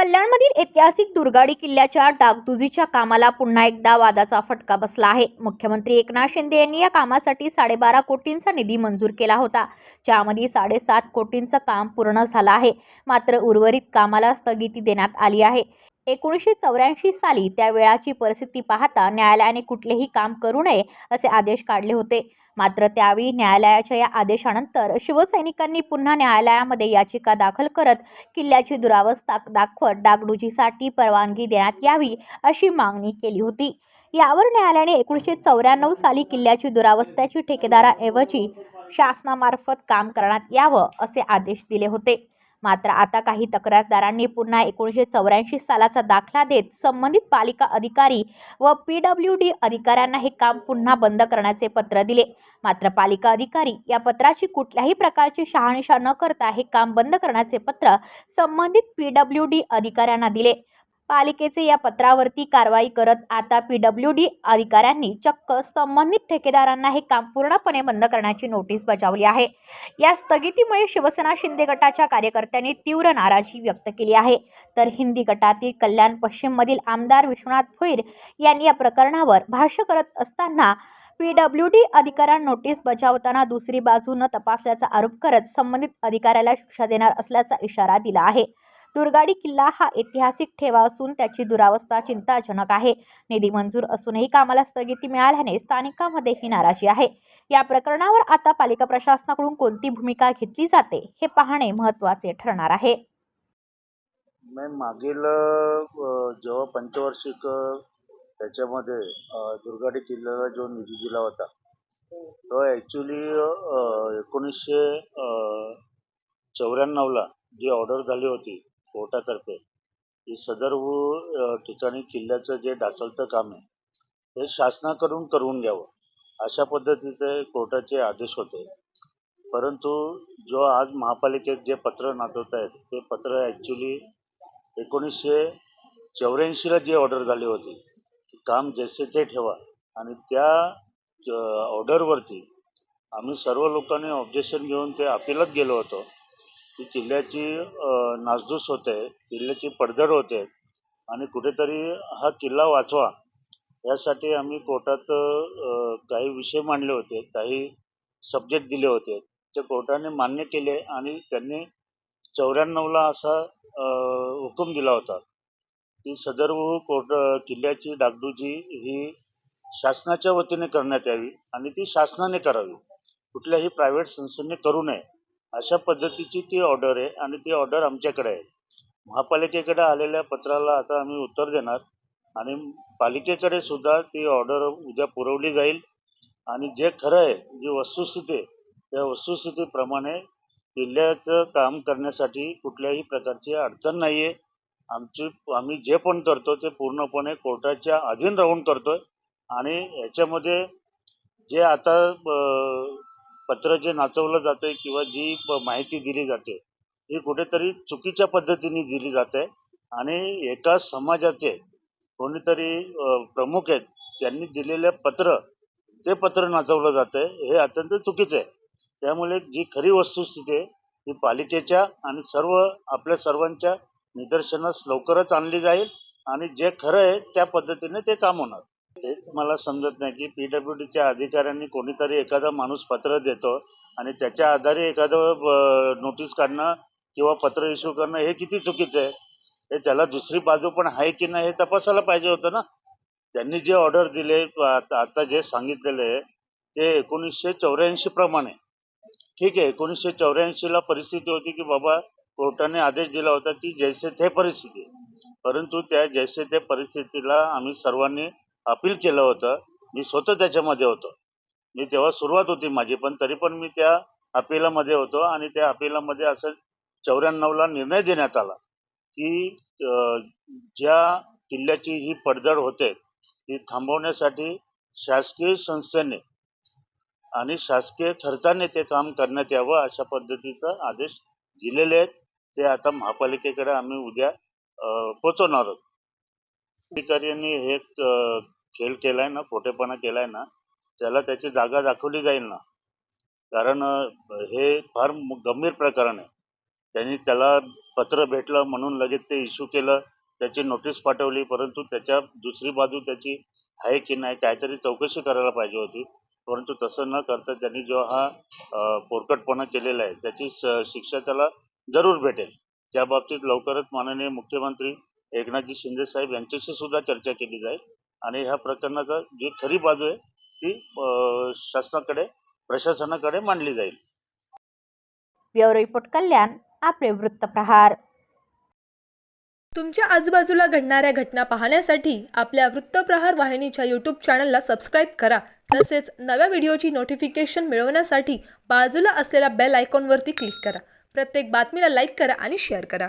कल्याणमधील ऐतिहासिक दुर्गाडी किल्ल्याच्या डागडुजीच्या कामाला पुन्हा एकदा वादाचा फटका बसला आहे. मुख्यमंत्री एकनाथ शिंदे यांनी या कामासाठी साडेबारा कोटींचा निधी मंजूर केला होता. ज्यामध्ये साडेसात कोटींचं काम पूर्ण झालं आहे. मात्र उर्वरित कामाला स्थगिती देण्यात आली आहे. एकोणीसशे चौऱ्याऐंशी साली त्या वेळाची परिस्थिती पाहता न्यायालयाने कुठलेही काम करू नये असे आदेश काढले होते. मात्र त्यावेळी न्यायालयाच्या या आदेशानंतर शिवसैनिकांनी पुन्हा न्यायालयामध्ये याचिका दाखल करत किल्ल्याची दुरावस्था दाखवत डागडुजीसाठी परवानगी देण्यात यावी अशी मागणी केली होती. यावर न्यायालयाने एकोणीसशे चौऱ्याण्णव साली किल्ल्याची दुरावस्थेची ठेकेदाराऐवजी शासनामार्फत काम करण्यात यावं असे आदेश दिले होते. मात्र आता काही तक्रारदारांनी पुन्हा एकोणीसशे चौऱ्याऐंशी सालाचा दाखला देत संबंधित पालिका अधिकारी व पी डब्ल्यू डी अधिकाऱ्यांना हे काम पुन्हा बंद करण्याचे पत्र दिले. मात्र पालिका अधिकारी या पत्राची कुठल्याही प्रकारची शहानिशा न करता हे काम बंद करण्याचे पत्र संबंधित पी डब्ल्यू डी अधिकाऱ्यांना दिले. पालिकेचे या पत्रावरती कारवाई करत आता पी डब्ल्यू डी अधिकाऱ्यांनी चक्क संबंधित ठेकेदारांना हे काम पूर्णपणे बंद करण्याची नोटीस बजावली आहे. या स्थगितीमुळे शिवसेना शिंदे गटाच्या कार्यकर्त्यांनी तीव्र नाराजी व्यक्त केली आहे. तर हिंदी गटातील कल्याण पश्चिममधील आमदार विश्वनाथ भोईर यांनी या प्रकरणावर भाष्य करत असताना पी डब्ल्यू डी अधिकाऱ्यांना नोटीस बजावताना दुसरी बाजू न तपासल्याचा आरोप करत संबंधित अधिकाऱ्याला शिक्षा देणार असल्याचा इशारा दिला आहे. दुर्गाडी किल्ला हा ऐतिहासिक ठेवा असून त्याची दुरावस्था चिंताजनक आहे. निधी मंजूर असूनही कामाला स्थगिती मिळाल्याने स्थानिकांमध्ये ही नाराजी आहे. या प्रकरणावर आता पालिका प्रशासनाकडून कोणती भूमिका घेतली जाते हे पाहणे महत्त्वाचे ठरणार आहे. नाही मागील जेव्हा पंचवार्षिक त्याच्यामध्ये दुर्गाडी किल्ल्याला जो निधी दिला होता तो ॲक्च्युली एकोणीसशे चौऱ्याण्णवला जी ऑर्डर झाली होती कोर्टातर्फे की सदर्व ठिकाणी किल्ल्याचं जे डासलतं काम आहे ते शासनाकडून करून घ्यावं. अशा पद्धतीचे कोर्टाचे आदेश होते. परंतु जो आज महापालिकेत जे पत्र नाचवत आहेत ते पत्र ॲक्च्युली एकोणीसशे चौऱ्याऐंशीला जी ऑर्डर झाली होती काम जसे ते ठेवा. आणि त्या ऑर्डरवरती आम्ही सर्व लोकांनी ऑब्जेक्शन घेऊन ते अपिलात गेलो होतो. की किल्ल्याची नासधूस होते किल्ल्याची पडझड होते आणि कुठेतरी हा किल्ला वाचवा. यासाठी आम्ही कोर्टात काही विषय मांडले होते काही सब्जेक्ट दिले होते. ते कोर्टाने मान्य केले आणि त्यांनी चौऱ्याण्णवला असा हुकूम दिला होता की सदर्भ कोर्ट किल्ल्याची डागडुजी ही शासनाच्या वतीने करण्यात यावी आणि ती शासनाने करावी. कुठल्याही प्रायव्हेट संस्थेने करू नये. अशा पद्धतीची ती ऑर्डर आहे आणि ती ऑर्डर आमच्याकडे आहे. महापालिकेकडे आलेल्या पत्राला आता आम्ही उत्तर देणार आणि पालिकेकडे सुद्धा ती ऑर्डर उद्या पुरवली जाईल. आणि जे खरं आहे जी वस्तुस्थिती आहे त्या वस्तुस्थितीप्रमाणे किल्ल्याचं काम करण्यासाठी कुठल्याही प्रकारची अडचण नाही आहे आमची आम्ही जे पण करतो ते पूर्णपणे कोर्टाच्या अधीन राहून करतोय. आणि याच्यामध्ये जे आता पत्र जे नाचवलं जातंय किंवा जी प- माहिती दिली जाते ही कुठेतरी चुकीच्या पद्धतीने दिली जाते आणि एका समाजाचे कोणीतरी प्रमुख आहेत त्यांनी दिलेलं पत्र ते पत्र नाचवलं जातंय हे अत्यंत चुकीचं आहे त्यामुळे जी खरी वस्तुस्थिती आहे ती पालिकेच्या आणि सर्व आपल्या सर्वांच्या निदर्शनास लवकरच आणली जाईल आणि जे खरं आहे त्या पद्धतीने ते काम होणार. तेच मला समजत नाही की पी अधिकाऱ्यांनी कोणीतरी एखादा माणूस पत्र देतो आणि त्याच्या आधारे एखादं नोटीस काढणं किंवा पत्र इश्यू करणं हे किती चुकीचं आहे? हे त्याला दुसरी बाजू पण आहे की नाही हे तपासायला पाहिजे होतं ना? त्यांनी जे ऑर्डर दिले आता जे सांगितलेले आहे ते एकोणीसशे चौऱ्याऐंशी प्रमाणे. ठीक आहे एकोणीसशे चौऱ्याऐंशीला परिस्थिती होती की बाबा कोर्टाने आदेश दिला होता की जैसे थे परिस्थिती. परंतु त्या जैसे त्या परिस्थितीला आम्ही सर्वांनी अपील केलं होतं. मी स्वतः त्याच्यामध्ये होतो. मी तेव्हा सुरुवात होती माझी पण तरी पण मी त्या अपिलामध्ये होतो आणि त्या अपिलामध्ये असं चौऱ्याण्णवला निर्णय देण्यात आला की ज्या किल्ल्याची ही पडझड होते ती थांबवण्यासाठी शासकीय संस्थेने आणि शासकीय खर्चाने ते काम करण्यात यावं अशा पद्धतीचा आदेश दिलेले आहेत. ते आता महापालिकेकडे आम्ही उद्या पोचवणार आहोत. अधिकाऱ्यांनी हे खेळ केलाय ना खोटेपणा केलाय ना त्याला त्याची जागा दाखवली जाईल ना. कारण अं, हे फार गंभीर प्रकरण आहे. त्यांनी त्याला पत्र भेटलं म्हणून लगेच ते इश्यू केलं त्याची नोटीस पाठवली परंतु त्याच्या दुसरी बाजू त्याची आहे की नाही काहीतरी चौकशी करायला पाहिजे होती. परंतु तसं न करता त्यांनी जो हा पोरकटपणा केलेला आहे त्याची स- शिक्षा त्याला जरूर भेटेल. त्या बाबतीत लवकरच माननीय मुख्यमंत्री एकनाथजी शिंदे साहेब यांच्याशी सुद्धा चर्चा केली जाईल. आणि ह्या प्रकरणाचा जी खरी बाजू आहे ती शासनाकडे प्रशासनाकडे मांडली जाईल. ब्युरो रिपोर्ट कल्याण आपले वृत्तप्रहार तुमच्या आजूबाजूला घडणाऱ्या घटना पाहण्यासाठी आपल्या वृत्तप्रहार वाहिनीच्या यूट्यूब चॅनलला सबस्क्राईब करा. तसेच नव्या व्हिडिओची नोटिफिकेशन मिळवण्यासाठी बाजूला असलेल्या बेल आयकॉनवरती क्लिक करा. प्रत्येक बातमीला लाईक करा आणि शेअर करा.